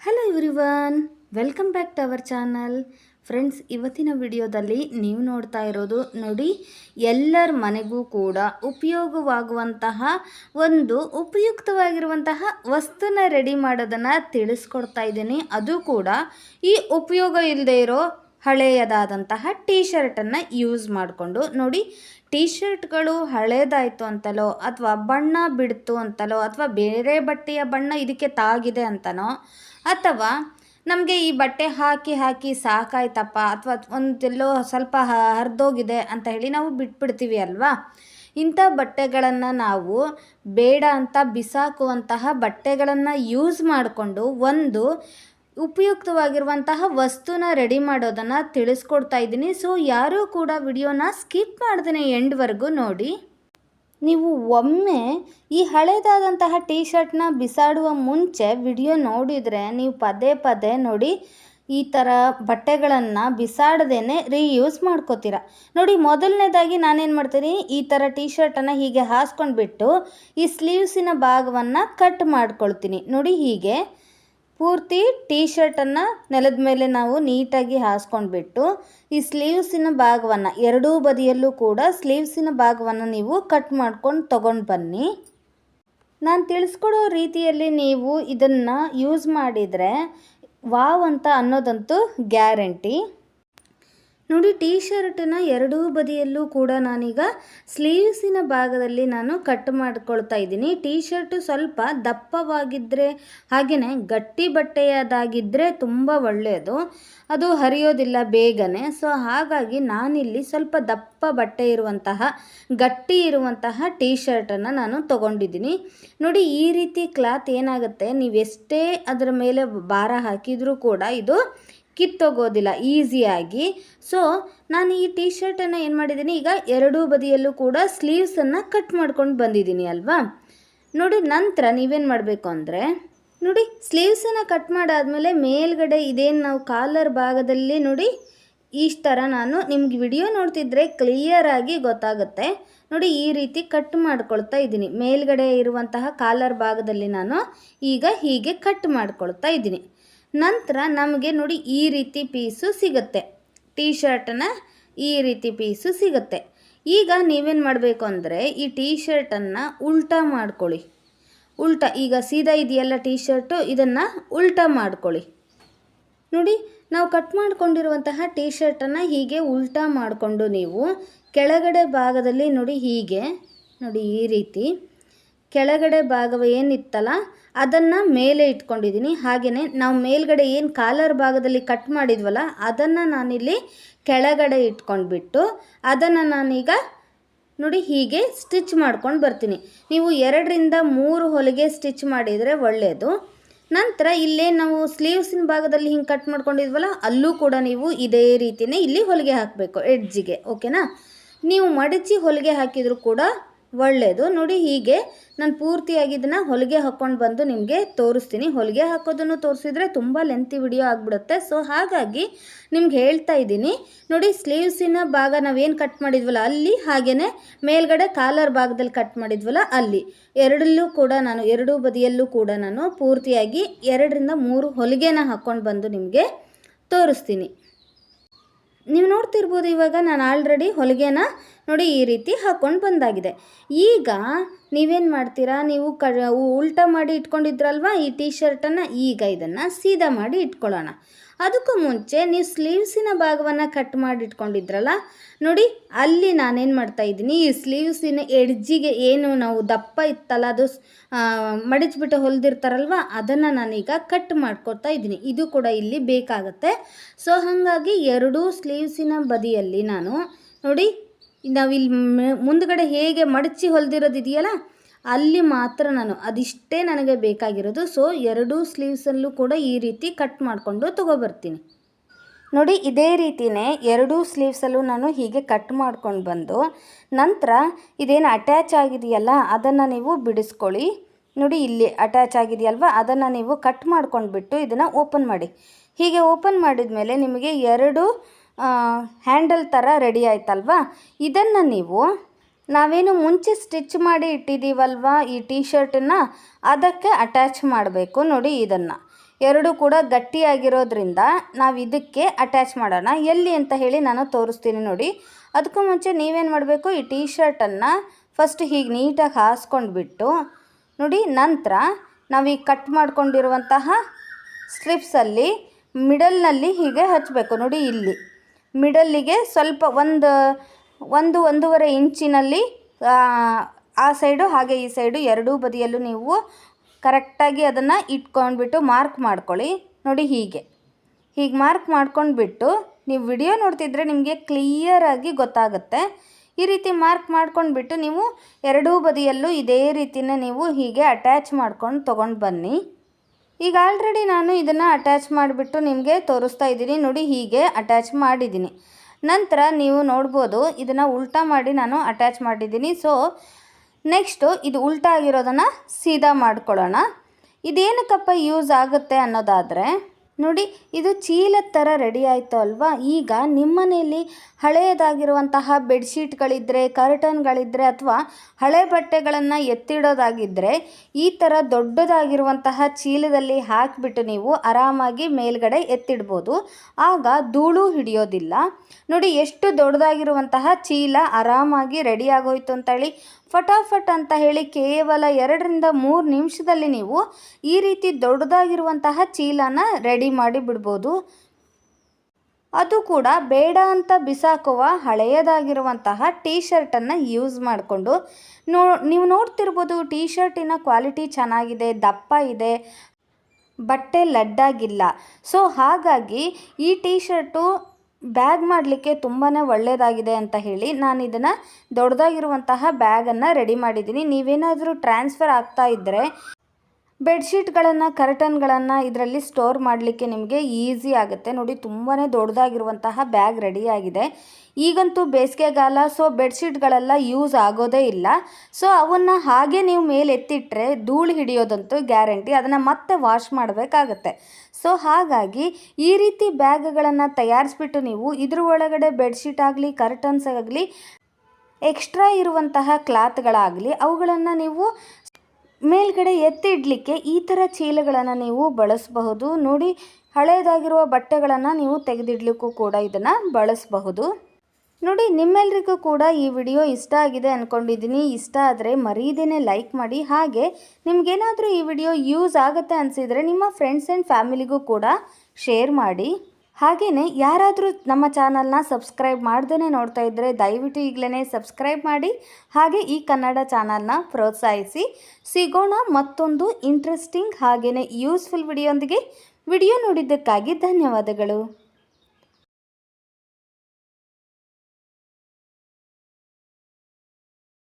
Hello everyone welcome back to our channel friends ಇವತ್ತಿನ ವಿಡಿಯೋದಲ್ಲಿ ನೀವು ನೋಡ್ತಾ ಇರೋದು ನೋಡಿ, ಎಲ್ಲರ ಮನೆಗೂ ಕೂಡ ಉಪಯೋಗವಾಗುವಂತಹ ಒಂದು ಉಪಯುಕ್ತವಾಗಿರುವಂತಹ ವಸ್ತುನ ರೆಡಿ ಮಾಡೋದನ್ನು ತಿಳಿಸ್ಕೊಡ್ತಾ ಇದ್ದೀನಿ. ಅದು ಕೂಡ ಈ ಉಪಯೋಗ ಇಲ್ಲದೆ ಇರೋ ಹಳೆಯದಾದಂತಹ ಟೀ ಶರ್ಟನ್ನು ಯೂಸ್ ಮಾಡಿಕೊಂಡು ನೋಡಿ ಟೀ ಶರ್ಟ್ಗಳು ಹಳೇದಾಯಿತು ಅಂತಲೋ ಅಥವಾ ಬಣ್ಣ ಬಿಡ್ತು ಅಂತಲೋ ಅಥವಾ ಬೇರೆ ಬಟ್ಟೆಯ ಬಣ್ಣ ಇದಕ್ಕೆ ತಾಗಿದೆ ಅಂತನೋ ಅಥವಾ ನಮಗೆ ಈ ಬಟ್ಟೆ ಹಾಕಿ ಹಾಕಿ ಸಾಕಾಯ್ತಪ್ಪ ಅಥವಾ ಒಂದೆಲ್ಲೋ ಸ್ವಲ್ಪ ಹರಿದೋಗಿದೆ ಅಂತ ಹೇಳಿ ನಾವು ಬಿಟ್ಬಿಡ್ತೀವಿ ಅಲ್ವಾ? ಇಂಥ ಬಟ್ಟೆಗಳನ್ನು ನಾವು ಬೇಡ ಅಂತ ಬಿಸಾಕುವಂತಹ ಬಟ್ಟೆಗಳನ್ನು ಯೂಸ್ ಮಾಡಿಕೊಂಡು ಒಂದು ಉಪಯುಕ್ತವಾಗಿರುವಂತಹ ವಸ್ತುನ ರೆಡಿ ಮಾಡೋದನ್ನು ತಿಳಿಸ್ಕೊಡ್ತಾ ಇದ್ದೀನಿ. ಸೊ ಯಾರೂ ಕೂಡ ವಿಡಿಯೋನ ಸ್ಕಿಪ್ ಮಾಡ್ದೇ ಎಂಡ್ವರೆಗೂ ನೋಡಿ. ನೀವು ಒಮ್ಮೆ ಈ ಹಳೇದಾದಂತಹ ಟೀ ಶರ್ಟ್ನ ಬಿಸಾಡುವ ಮುಂಚೆ ವಿಡಿಯೋ ನೋಡಿದರೆ ನೀವು ಪದೇ ಪದೇ ನೋಡಿ ಈ ಥರ ಬಟ್ಟೆಗಳನ್ನು ಬಿಸಾಡದೇನೆ ರೀಯೂಸ್ ಮಾಡ್ಕೋತೀರ. ನೋಡಿ ಮೊದಲನೇದಾಗಿ ನಾನೇನು ಮಾಡ್ತೀನಿ, ಈ ಥರ ಟೀ ಶರ್ಟನ್ನು ಹೀಗೆ ಹಾಸ್ಕೊಂಡ್ಬಿಟ್ಟು ಈ ಸ್ಲೀವ್ಸಿನ ಭಾಗವನ್ನು ಕಟ್ ಮಾಡ್ಕೊಳ್ತೀನಿ. ನೋಡಿ ಹೀಗೆ. ಪೂರ್ತಿ ಟೀ ಶರ್ಟನ್ನು ನೆಲದ ಮೇಲೆ ನಾವು ನೀಟಾಗಿ ಹಾಸ್ಕೊಂಡ್ಬಿಟ್ಟು, ಈ ಸ್ಲೀವ್ಸಿನ ಭಾಗವನ್ನು, ಎರಡೂ ಬದಿಯಲ್ಲೂ ಕೂಡ ಸ್ಲೀವ್ಸಿನ ಭಾಗವನ್ನು ನೀವು ಕಟ್ ಮಾಡ್ಕೊಂಡು ತೊಗೊಂಡು ಬನ್ನಿ. ನಾನು ತಿಳಿಸ್ಕೊಡೋ ರೀತಿಯಲ್ಲಿ ನೀವು ಇದನ್ನು ಯೂಸ್ ಮಾಡಿದರೆ ವಾವ್ ಅಂತ ಅನ್ನೋದಂತೂ ಗ್ಯಾರಂಟಿ. ನೋಡಿ ಟೀ ಶರ್ಟನ್ನು ಎರಡೂ ಬದಿಯಲ್ಲೂ ಕೂಡ ನಾನೀಗ ಸ್ಲೀವ್ಸಿನ ಭಾಗದಲ್ಲಿ ನಾನು ಕಟ್ ಮಾಡ್ಕೊಳ್ತಾ ಇದ್ದೀನಿ. ಟೀ ಶರ್ಟು ಸ್ವಲ್ಪ ದಪ್ಪವಾಗಿದ್ದರೆ ಹಾಗೆಯೇ ಗಟ್ಟಿ ಬಟ್ಟೆಯದಾಗಿದ್ದರೆ ತುಂಬ ಒಳ್ಳೆಯದು. ಅದು ಹರಿಯೋದಿಲ್ಲ ಬೇಗನೆ. ಸೊ, ಹಾಗಾಗಿ ನಾನಿಲ್ಲಿ ಸ್ವಲ್ಪ ದಪ್ಪ ಬಟ್ಟೆ ಇರುವಂತಹ, ಗಟ್ಟಿ ಇರುವಂತಹ ಟೀ ಶರ್ಟನ್ನು ನಾನು ತೊಗೊಂಡಿದ್ದೀನಿ. ನೋಡಿ, ಈ ರೀತಿ ಕ್ಲಾತ್ ಏನಾಗುತ್ತೆ, ನೀವೆಷ್ಟೇ ಅದರ ಮೇಲೆ ಭಾರ ಹಾಕಿದರೂ ಕೂಡ ಇದು ಕಿತ್ತೋಗೋದಿಲ್ಲ ಈಸಿಯಾಗಿ ಸೊ ನಾನು ಈ ಟೀ ಶರ್ಟನ್ನು ಏನು ಮಾಡಿದ್ದೀನಿ, ಈಗ ಎರಡೂ ಬದಿಯಲ್ಲೂ ಕೂಡ ಸ್ಲೀವ್ಸನ್ನು ಕಟ್ ಮಾಡ್ಕೊಂಡು ಬಂದಿದ್ದೀನಿ ಅಲ್ವಾ? ನೋಡಿ, ನಂತರ ನೀವೇನು ಮಾಡಬೇಕು ಅಂದರೆ, ನೋಡಿ ಸ್ಲೀವ್ಸನ್ನು ಕಟ್ ಮಾಡಾದಮೇಲೆ ಮೇಲ್ಗಡೆ ಇದೇನು ನಾವು ಕಾಲರ್ ಭಾಗದಲ್ಲಿ ನೋಡಿ ಈ ಥರ ನಾನು ನಿಮ್ಗೆ ವಿಡಿಯೋ ನೋಡ್ತಿದ್ರೆ ಕ್ಲಿಯರಾಗಿ ಗೊತ್ತಾಗುತ್ತೆ. ನೋಡಿ, ಈ ರೀತಿ ಕಟ್ ಮಾಡ್ಕೊಳ್ತಾ ಇದ್ದೀನಿ. ಮೇಲ್ಗಡೆ ಇರುವಂತಹ ಕಾಲರ್ ಭಾಗದಲ್ಲಿ ನಾನು ಈಗ ಹೀಗೆ ಕಟ್ ಮಾಡ್ಕೊಳ್ತಾ ಇದ್ದೀನಿ. ನಂತರ ನಮಗೆ ನೋಡಿ ಈ ರೀತಿ ಪೀಸು ಸಿಗುತ್ತೆ. ಟೀ ಶರ್ಟನ್ನು ಈ ರೀತಿ ಪೀಸು ಸಿಗುತ್ತೆ. ಈಗ ನೀವೇನು ಮಾಡಬೇಕು ಅಂದರೆ ಈ ಟೀ ಶರ್ಟನ್ನು ಉಲ್ಟಾ ಮಾಡ್ಕೊಳ್ಳಿ. ಉಲ್ಟಾ, ಈಗ ಸೀದಾ ಇದೆಯಲ್ಲ ಟೀ ಶರ್ಟು ಇದನ್ನು ಉಲ್ಟಾ ಮಾಡ್ಕೊಳ್ಳಿ. ನೋಡಿ, ನಾವು ಕಟ್ ಮಾಡ್ಕೊಂಡಿರುವಂತಹ ಟೀ ಶರ್ಟನ್ನು ಹೀಗೆ ಉಲ್ಟಾ ಮಾಡಿಕೊಂಡು ನೀವು ಕೆಳಗಡೆ ಭಾಗದಲ್ಲಿ ನೋಡಿ ಹೀಗೆ, ನೋಡಿ ಈ ರೀತಿ. ಕೆಳಗಡೆ ಭಾಗವ ಏನಿತ್ತಲ್ಲ, ಅದನ್ನು ಮೇಲೆ ಇಟ್ಕೊಂಡಿದ್ದೀನಿ ಹಾಗೆಯೇ ನಾವು ಮೇಲ್ಗಡೆ ಏನು ಕಾಲರ್ ಭಾಗದಲ್ಲಿ ಕಟ್ ಮಾಡಿದ್ವಲ್ಲ, ಅದನ್ನು ನಾನಿಲ್ಲಿ ಕೆಳಗಡೆ ಇಟ್ಕೊಂಡ್ಬಿಟ್ಟು, ಅದನ್ನು ನಾನೀಗ ನೋಡಿ ಹೀಗೆ ಸ್ಟಿಚ್ ಮಾಡ್ಕೊಂಡು ಬರ್ತೀನಿ. ನೀವು ಎರಡರಿಂದ ಮೂರು ಹೊಲಿಗೆ ಸ್ಟಿಚ್ ಮಾಡಿದರೆ ಒಳ್ಳೆಯದು ನಂತರ ಇಲ್ಲೇ ನಾವು ಸ್ಲೀವ್ಸಿನ ಭಾಗದಲ್ಲಿ ಹಿಂಗೆ ಕಟ್ ಮಾಡ್ಕೊಂಡಿದ್ವಲ್ಲ, ಅಲ್ಲೂ ಕೂಡ ನೀವು ಇದೇ ರೀತಿಯೇ ಇಲ್ಲಿ ಹೊಲಿಗೆ ಹಾಕಬೇಕು ಎಡ್ಜಿಗೆ ಓಕೆನಾ ನೀವು ಮಡಚಿ ಹೊಲಿಗೆ ಹಾಕಿದರೂ ಕೂಡ ಒಳ್ಳೆಯದು ನೋಡಿ ಹೀಗೆ ನಾನು ಪೂರ್ತಿಯಾಗಿ ಇದನ್ನು ಹೊಲಿಗೆ ಹಾಕ್ಕೊಂಡು ಬಂದು ನಿಮಗೆ ತೋರಿಸ್ತೀನಿ. ಹೊಲಿಗೆ ಹಾಕೋದನ್ನು ತೋರಿಸಿದ್ರೆ ತುಂಬ ಲೆಂತಿ ವಿಡಿಯೋ ಆಗಿಬಿಡುತ್ತೆ. ಸೊ ಹಾಗಾಗಿ ನಿಮ್ಗೆ ಹೇಳ್ತಾ ಇದ್ದೀನಿ. ನೋಡಿ ಸ್ಲೀವ್ಸಿನ ಭಾಗ ನಾವೇನು ಕಟ್ ಮಾಡಿದ್ವಲ್ಲ, ಅಲ್ಲಿ ಹಾಗೇ ಮೇಲ್ಗಡೆ ಕಾಲರ್ ಭಾಗದಲ್ಲಿ ಕಟ್ ಮಾಡಿದ್ವಲ್ಲ, ಅಲ್ಲಿ. ಎರಡಲ್ಲೂ ಕೂಡ ನಾನು, ಎರಡೂ ಬದಿಯಲ್ಲೂ ಕೂಡ ನಾನು ಪೂರ್ತಿಯಾಗಿ ಎರಡರಿಂದ ಮೂರು ಹೊಲಿಗೆನ ಹಾಕ್ಕೊಂಡು ಬಂದು ನಿಮಗೆ ತೋರಿಸ್ತೀನಿ. ನೀವು ನೋಡ್ತಿರ್ಬೋದು ಇವಾಗ ನಾನು ಆಲ್ರೆಡಿ ಹೊಲಿಗೆನ ನೋಡಿ ಈ ರೀತಿ ಹಾಕ್ಕೊಂಡು ಬಂದಾಗಿದೆ. ಈಗ ನೀವೇನು ಮಾಡ್ತೀರಾ? ನೀವು ಕ ಉಲ್ಟಾ ಮಾಡಿ ಇಟ್ಕೊಂಡಿದ್ರಲ್ವಾ? ಈ ಟೀ ಶರ್ಟನ್ನು ಈಗ ಇದನ್ನು ಸೀದಾ ಮಾಡಿ ಇಟ್ಕೊಳ್ಳೋಣ. ಅದಕ್ಕೂ ಮುಂಚೆ ನೀವು ಸ್ಲೀವ್ಸಿನ ಭಾಗವನ್ನು ಕಟ್ ಮಾಡಿ ಇಟ್ಕೊಂಡಿದ್ರಲ್ಲ ನೋಡಿ ಅಲ್ಲಿ ನಾನೇನು ಮಾಡ್ತಾ ಇದ್ದೀನಿ, ಈ ಸ್ಲೀವ್ಸಿನ ಎಡ್ಜಿಗೆ ಏನು ನಾವು ದಪ್ಪ ಇತ್ತಲ್ಲ, ಅದು ಮಡಚಿ ಬಿಟ್ಟು ಮಡಚ್ಬಿಟ್ಟು ಹೊಲಿದಿರ್ತಾರಲ್ವ, ಅದನ್ನು ನಾನೀಗ ಕಟ್ ಮಾಡ್ಕೊತಾ ಇದ್ದೀನಿ. ಇದು ಕೂಡ ಇಲ್ಲಿ ಬೇಕಾಗುತ್ತೆ. ಸೊ ಹಾಗಾಗಿ ಎರಡೂ ಸ್ಲೀವ್ಸಿನ ಬದಿಯಲ್ಲಿ ನಾನು, ನೋಡಿ ನಾವಿಲ್ಲಿ ಮುಂದ್ಗಡೆ ಹೇಗೆ ಮಡಚಿ ಹೊಲಿದಿರೋದಿದೆಯಲ್ಲ ಅಲ್ಲಿ ಮಾತ್ರ ನಾನು, ಅದಿಷ್ಟೇ ನನಗೆ ಬೇಕಾಗಿರೋದು. ಸೊ ಎರಡೂ ಸ್ಲೀವ್ಸಲ್ಲೂ ಕೂಡ ಈ ರೀತಿ ಕಟ್ ಮಾಡಿಕೊಂಡು ತೊಗೊಬರ್ತೀನಿ. ನೋಡಿ, ಇದೇ ರೀತಿಯೇ ಎರಡೂ ಸ್ಲೀವ್ಸಲ್ಲೂ ನಾನು ಹೀಗೆ ಕಟ್ ಮಾಡ್ಕೊಂಡು ಬಂದು, ನಂತರ ಇದೇನು ಅಟ್ಯಾಚ್ ಆಗಿದೆಯಲ್ಲ, ಅದನ್ನು ನೀವು ಬಿಡಿಸ್ಕೊಳ್ಳಿ. ನೋಡಿ, ಇಲ್ಲಿ ಅಟ್ಯಾಚ್ ಆಗಿದೆಯಲ್ವ, ಅದನ್ನು ನೀವು ಕಟ್ ಮಾಡ್ಕೊಂಡ್ಬಿಟ್ಟು ಇದನ್ನು ಓಪನ್ ಮಾಡಿ. ಹೀಗೆ ಓಪನ್ ಮಾಡಿದ ಮೇಲೆ ನಿಮಗೆ ಎರಡು ಹ್ಯಾಂಡಲ್ ಥರ ರೆಡಿ ಆಯ್ತಲ್ವಾ? ಇದನ್ನು ನೀವು ನಾವೇನು ಮುಂಚೆ ಸ್ಟಿಚ್ ಮಾಡಿ ಇಟ್ಟಿದ್ದೀವಲ್ವ ಈ ಟೀ ಶರ್ಟನ್ನು ಅದಕ್ಕೆ ಅಟ್ಯಾಚ್ ಮಾಡಬೇಕು ನೋಡಿ ಇದನ್ನು. ಎರಡು ಕೂಡ ಗಟ್ಟಿಯಾಗಿರೋದ್ರಿಂದ ನಾವು ಇದಕ್ಕೆ ಅಟ್ಯಾಚ್ ಮಾಡೋಣ. ಎಲ್ಲಿ ಅಂತ ಹೇಳಿ ನಾನು ತೋರಿಸ್ತೀನಿ ನೋಡಿ. ಅದಕ್ಕೂ ಮುಂಚೆ ನೀವೇನು ಮಾಡಬೇಕು? ಈ ಟೀ ಶರ್ಟನ್ನು ಫಸ್ಟ್ ಹೀಗೆ ನೀಟಾಗಿ ಹಾಸ್ಕೊಂಡ್ಬಿಟ್ಟು ನೋಡಿ ನಂತರ ನಾವೀಗ ಕಟ್ ಮಾಡ್ಕೊಂಡಿರುವಂತಹ ಸ್ಲಿಪ್ಸಲ್ಲಿ ಮಿಡಲ್ನಲ್ಲಿ ಹೀಗೆ ಹಚ್ಚಬೇಕು ನೋಡಿ ಇಲ್ಲಿ. ಮಿಡಲ್ಲಿಗೆ ಸ್ವಲ್ಪ ಒಂದು ಒಂದು ಒಂದೂವರೆ ಇಂಚಿನಲ್ಲಿ ಆ, ಸೈಡು ಹಾಗೆ ಈ ಸೈಡು ಎರಡೂ ಬದಿಯಲ್ಲೂ ನೀವು ಕರೆಕ್ಟಾಗಿ ಅದನ್ನು ಇಟ್ಕೊಂಡ್ಬಿಟ್ಟು ಮಾರ್ಕ್ ಮಾಡ್ಕೊಳ್ಳಿ. ನೋಡಿ ಹೀಗೆ. ಹೀಗೆ ಮಾರ್ಕ್ ಮಾಡ್ಕೊಂಡ್ಬಿಟ್ಟು ನೀವು ವಿಡಿಯೋ ನೋಡ್ತಿದ್ರೆ ನಿಮಗೆ ಕ್ಲಿಯರಾಗಿ ಗೊತ್ತಾಗುತ್ತೆ. ಈ ರೀತಿ ಮಾರ್ಕ್ ಮಾಡ್ಕೊಂಡ್ಬಿಟ್ಟು ನೀವು ಎರಡೂ ಬದಿಯಲ್ಲೂ ಇದೇ ರೀತಿನೇ ನೀವು ಹೀಗೆ ಅಟ್ಯಾಚ್ ಮಾಡ್ಕೊಂಡು ತೊಗೊಂಡು ಬನ್ನಿ. ಈಗ ಆಲ್ರೆಡಿ ನಾನು ಇದನ್ನು ಅಟ್ಯಾಚ್ ಮಾಡಿಬಿಟ್ಟು ನಿಮಗೆ ತೋರಿಸ್ತಾ ಇದ್ದೀನಿ. ನೋಡಿ ಹೀಗೆ ಅಟ್ಯಾಚ್ ಮಾಡಿದ್ದೀನಿ. ನಂತರ ನೀವು ನೋಡ್ಬೋದು ಇದನ್ನು ಉಲ್ಟಾ ಮಾಡಿ ನಾನು ಅಟ್ಯಾಚ್ ಮಾಡಿದ್ದೀನಿ. ಸೊ ನೆಕ್ಸ್ಟು ಇದು ಉಲ್ಟಾ ಆಗಿರೋದನ್ನು ಸೀದಾ ಮಾಡ್ಕೊಳ್ಳೋಣ. ಇದೇನಕ್ಕಪ್ಪ ಯೂಸ್ ಆಗುತ್ತೆ ಅನ್ನೋದಾದರೆ ನೋಡಿ, ಇದು ಚೀಲದ ಥರ ರೆಡಿ ಆಯಿತು ಅಲ್ವಾ? ಈಗ ನಿಮ್ಮ ಮನೆಯಲ್ಲಿ ಹಳೆಯದಾಗಿರುವಂತಹ ಬೆಡ್ಶೀಟ್ಗಳಿದ್ದರೆ ಕರ್ಟನ್ಗಳಿದ್ದರೆ ಅಥವಾ ಹಳೆ ಬಟ್ಟೆಗಳನ್ನು ಎತ್ತಿಡೋದಾಗಿದ್ದರೆ ಈ ಥರ ದೊಡ್ಡದಾಗಿರುವಂತಹ ಚೀಲದಲ್ಲಿ ಹಾಕಿಬಿಟ್ಟು ನೀವು ಆರಾಮಾಗಿ ಮೇಲ್ಗಡೆ ಎತ್ತಿಡ್ಬೋದು. ಆಗ ಧೂಳು ಹಿಡಿಯೋದಿಲ್ಲ. ನೋಡಿ, ಎಷ್ಟು ದೊಡ್ಡದಾಗಿರುವಂತಹ ಚೀಲ ಆರಾಮಾಗಿ ರೆಡಿ ಆಗೋಯ್ತು ಅಂತೇಳಿ ಫಟಾಫಟ್ ಅಂತ ಹೇಳಿ ಕೇವಲ ಎರಡರಿಂದ ಮೂರು ನಿಮಿಷದಲ್ಲಿ ನೀವು ಈ ರೀತಿ ದೊಡ್ಡದಾಗಿರುವಂತಹ ಚೀಲನ ರೆಡಿ ಮಾಡಿ ಬಿಡ್ಬೋದು. ಅದು ಕೂಡ ಬೇಡ ಅಂತ ಬಿಸಾಕುವ ಹಳೆಯದಾಗಿರುವಂತಹ ಟೀ ಶರ್ಟನ್ನು ಯೂಸ್ ಮಾಡಿಕೊಂಡು. ನೋ, ನೀವು ನೋಡ್ತಿರ್ಬೋದು ಟೀ ಶರ್ಟಿನ ಕ್ವಾಲಿಟಿ ಚೆನ್ನಾಗಿದೆ, ದಪ್ಪ ಇದೆ, ಬಟ್ಟೆ ಲಡ್ಡಾಗಿಲ್ಲ. ಸೊ, ಹಾಗಾಗಿ ಈ ಟೀ ಶರ್ಟು ಬ್ಯಾಗ್ ಮಾಡಲಿಕ್ಕೆ ತುಂಬಾ ಒಳ್ಳೆಯದಾಗಿದೆ ಅಂತ ಹೇಳಿ ನಾನು ಇದನ್ನು ದೊಡ್ಡದಾಗಿರುವಂತಹ ಬ್ಯಾಗನ್ನು ರೆಡಿ ಮಾಡಿದ್ದೀನಿ. ನೀವೇನಾದರೂ ಟ್ರಾನ್ಸ್ಫರ್ ಆಗ್ತಾ ಇದ್ದರೆ ಬೆಡ್ಶೀಟ್ಗಳನ್ನು, ಕರ್ಟನ್ಗಳನ್ನು ಇದರಲ್ಲಿ ಸ್ಟೋರ್ ಮಾಡಲಿಕ್ಕೆ ನಿಮಗೆ ಈಸಿ ಆಗುತ್ತೆ. ನೋಡಿ ತುಂಬಾ ದೊಡ್ಡದಾಗಿರುವಂತಹ ಬ್ಯಾಗ್ ರೆಡಿಯಾಗಿದೆ. ಈಗಂತೂ ಬೇಸಿಗೆಗಾಲ, ಸೊ ಬೆಡ್ಶೀಟ್ಗಳೆಲ್ಲ ಯೂಸ್ ಆಗೋದೇ ಇಲ್ಲ. ಸೊ ಅವನ್ನು ಹಾಗೆ ನೀವು ಮೇಲೆ ಎತ್ತಿಟ್ರೆ ಧೂಳು ಹಿಡಿಯೋದಂತೂ ಗ್ಯಾರಂಟಿ, ಅದನ್ನು ಮತ್ತೆ ವಾಶ್ ಮಾಡಬೇಕಾಗತ್ತೆ. ಸೊ ಹಾಗಾಗಿ ಈ ರೀತಿ ಬ್ಯಾಗ್ಗಳನ್ನು ತಯಾರಿಸ್ಬಿಟ್ಟು ನೀವು ಇದ್ರ ಒಳಗಡೆ ಬೆಡ್ಶೀಟ್ ಆಗಲಿ, ಕರ್ಟನ್ಸ್ ಆಗಲಿ, ಎಕ್ಸ್ಟ್ರಾ ಇರುವಂತಹ ಕ್ಲಾತ್ಗಳಾಗಲಿ, ಅವುಗಳನ್ನು ನೀವು ಮೇಲ್ಗಡೆ ಎತ್ತಿ ಇಡಲಿಕ್ಕೆ ಈ ಥರ ಚೀಲಗಳನ್ನು ನೀವು ಬಳಸಬಹುದು. ನೋಡಿ, ಹಳೇದಾಗಿರುವ ಬಟ್ಟೆಗಳನ್ನು ನೀವು ತೆಗೆದಿಡ್ಲಿಕ್ಕೂ ಕೂಡ ಇದನ್ನು ಬಳಸಬಹುದು. ನೋಡಿ, ನಿಮ್ಮೆಲ್ರಿಗೂ ಕೂಡ ಈ ವಿಡಿಯೋ ಇಷ್ಟ ಆಗಿದೆ ಅಂದ್ಕೊಂಡಿದ್ದೀನಿ ಇಷ್ಟ ಆದರೆ ಮರೀದೇನೆ ಲೈಕ್ ಮಾಡಿ. ಹಾಗೆ ನಿಮಗೇನಾದರೂ ಈ ವಿಡಿಯೋ ಯೂಸ್ ಆಗುತ್ತೆ ಅನಿಸಿದರೆ ನಿಮ್ಮ ಫ್ರೆಂಡ್ಸ್ ಆ್ಯಂಡ್ ಫ್ಯಾಮಿಲಿಗೂ ಕೂಡ ಶೇರ್ ಮಾಡಿ. ಹಾಗೆಯೇ ಯಾರಾದರೂ ನಮ್ಮ ಚಾನಲ್ನ ಸಬ್ಸ್ಕ್ರೈಬ್ ಮಾಡ್ದೇ ನೋಡ್ತಾ ಇದ್ದರೆ ದಯವಿಟ್ಟು ಈಗಲೇ ಸಬ್ಸ್ಕ್ರೈಬ್ ಮಾಡಿ, ಹಾಗೆ ಈ ಕನ್ನಡ ಚಾನಲ್ನ ಪ್ರೋತ್ಸಾಹಿಸಿ. ಸಿಗೋಣ ಮತ್ತೊಂದು ಇಂಟ್ರೆಸ್ಟಿಂಗ್ ಹಾಗೆಯೇ ಯೂಸ್ಫುಲ್ ವಿಡಿಯೋಂದಿಗೆ. ವಿಡಿಯೋ ನೋಡಿದ್ದಕ್ಕಾಗಿ ಧನ್ಯವಾದಗಳು.